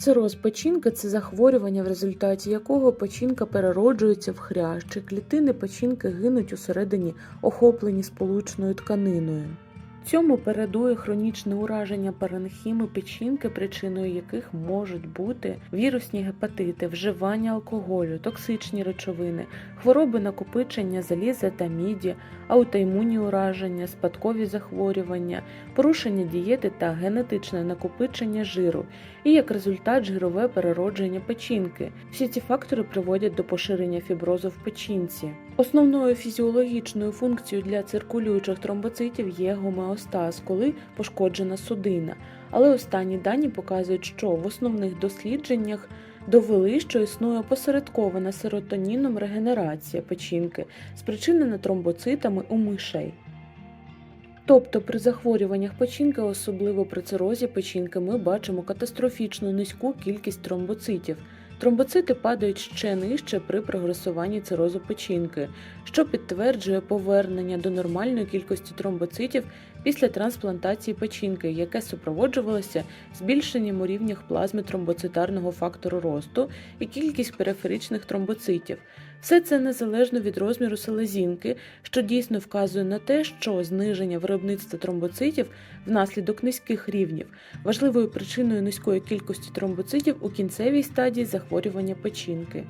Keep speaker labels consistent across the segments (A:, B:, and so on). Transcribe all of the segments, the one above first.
A: Цироз печінки це захворювання, в результаті якого печінка перероджується в хрящі, клітини печінки гинуть усередині, охоплені сполучною тканиною. Цьому передує хронічне ураження паренхіми печінки, причиною яких можуть бути вірусні гепатити, вживання алкоголю, токсичні речовини, хвороби накопичення заліза та міді, аутоімунні ураження, спадкові захворювання, порушення дієти та генетичне накопичення жиру, і як результат жирове переродження печінки. Всі ці фактори приводять до поширення фіброзу в печінці. Основною фізіологічною функцією для циркулюючих тромбоцитів є гомеостаз, коли пошкоджена судина. Але останні дані показують, що в основних дослідженнях довели, що існує посередкована серотоніном регенерація печінки, спричинена тромбоцитами у мишей. Тобто при захворюваннях печінки, особливо при цирозі печінки, ми бачимо катастрофічно низьку кількість тромбоцитів. Тромбоцити падають ще нижче при прогресуванні цирозу печінки, що підтверджує повернення до нормальної кількості тромбоцитів після трансплантації печінки, яке супроводжувалося збільшенням у рівнях плазми тромбоцитарного фактору росту і кількість периферичних тромбоцитів. Все це незалежно від розміру селезінки, що дійсно вказує на те, що зниження виробництва тромбоцитів внаслідок низьких рівнів важливою причиною низької кількості тромбоцитів у кінцевій стадії захворювання печінки.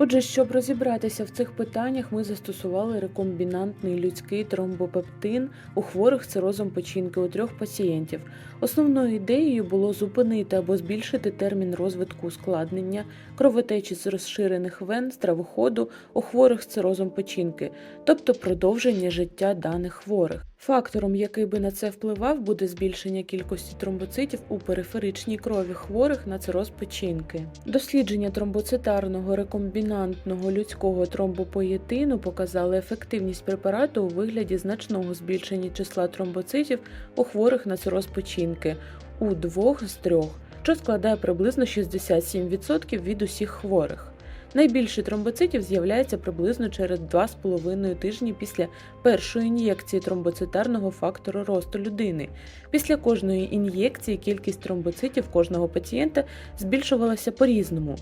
A: Отже, щоб розібратися в цих питаннях, ми застосували рекомбінантний людський тромбопептин у хворих цирозом печінки у трьох пацієнтів. Основною ідеєю було зупинити або збільшити термін розвитку ускладнення, кровотечі з розширених вен, стравоходу у хворих з цирозом печінки, тобто продовження життя даних хворих. Фактором, який би на це впливав, буде збільшення кількості тромбоцитів у периферичній крові хворих на цироз печінки. Дослідження тромбоцитарного рекомбінантного людського тромбопоєтину показали ефективність препарату у вигляді значного збільшення числа тромбоцитів у хворих на цироз печінки у двох з трьох, що складає приблизно 67% від усіх хворих. Найбільше тромбоцитів з'являється приблизно через 2,5 тижні після першої ін'єкції тромбоцитарного фактору росту людини. Після кожної ін'єкції кількість тромбоцитів кожного пацієнта збільшувалася по-різному.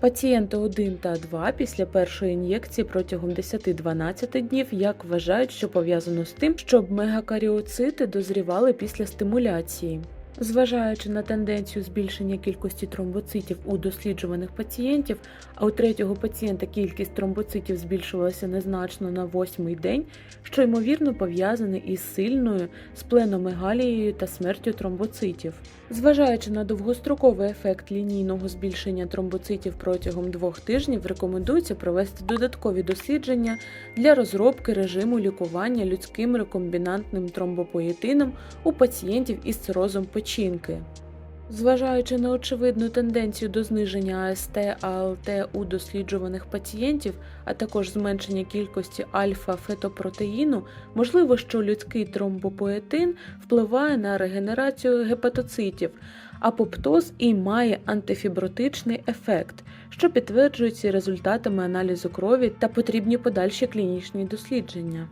A: Пацієнти 1 та 2 після першої ін'єкції протягом 10-12 днів як вважають, що пов'язано з тим, щоб мегакаріоцити дозрівали після стимуляції. Зважаючи на тенденцію збільшення кількості тромбоцитів у досліджуваних пацієнтів, а у третього пацієнта кількість тромбоцитів збільшувалася незначно на восьмий день, що ймовірно пов'язане із сильною спленомегалією та смертю тромбоцитів. Зважаючи на довгостроковий ефект лінійного збільшення тромбоцитів протягом двох тижнів, рекомендується провести додаткові дослідження для розробки режиму лікування людським рекомбінантним тромбопоєтином у пацієнтів із цирозом печінки. Зважаючи на очевидну тенденцію до зниження АСТ, АЛТ у досліджуваних пацієнтів, а також зменшення кількості альфа-фетопротеїну, можливо, що людський тромбопоетин впливає на регенерацію гепатоцитів, апоптоз і має антифібротичний ефект, що підтверджується результатами аналізу крові та потрібні подальші клінічні дослідження.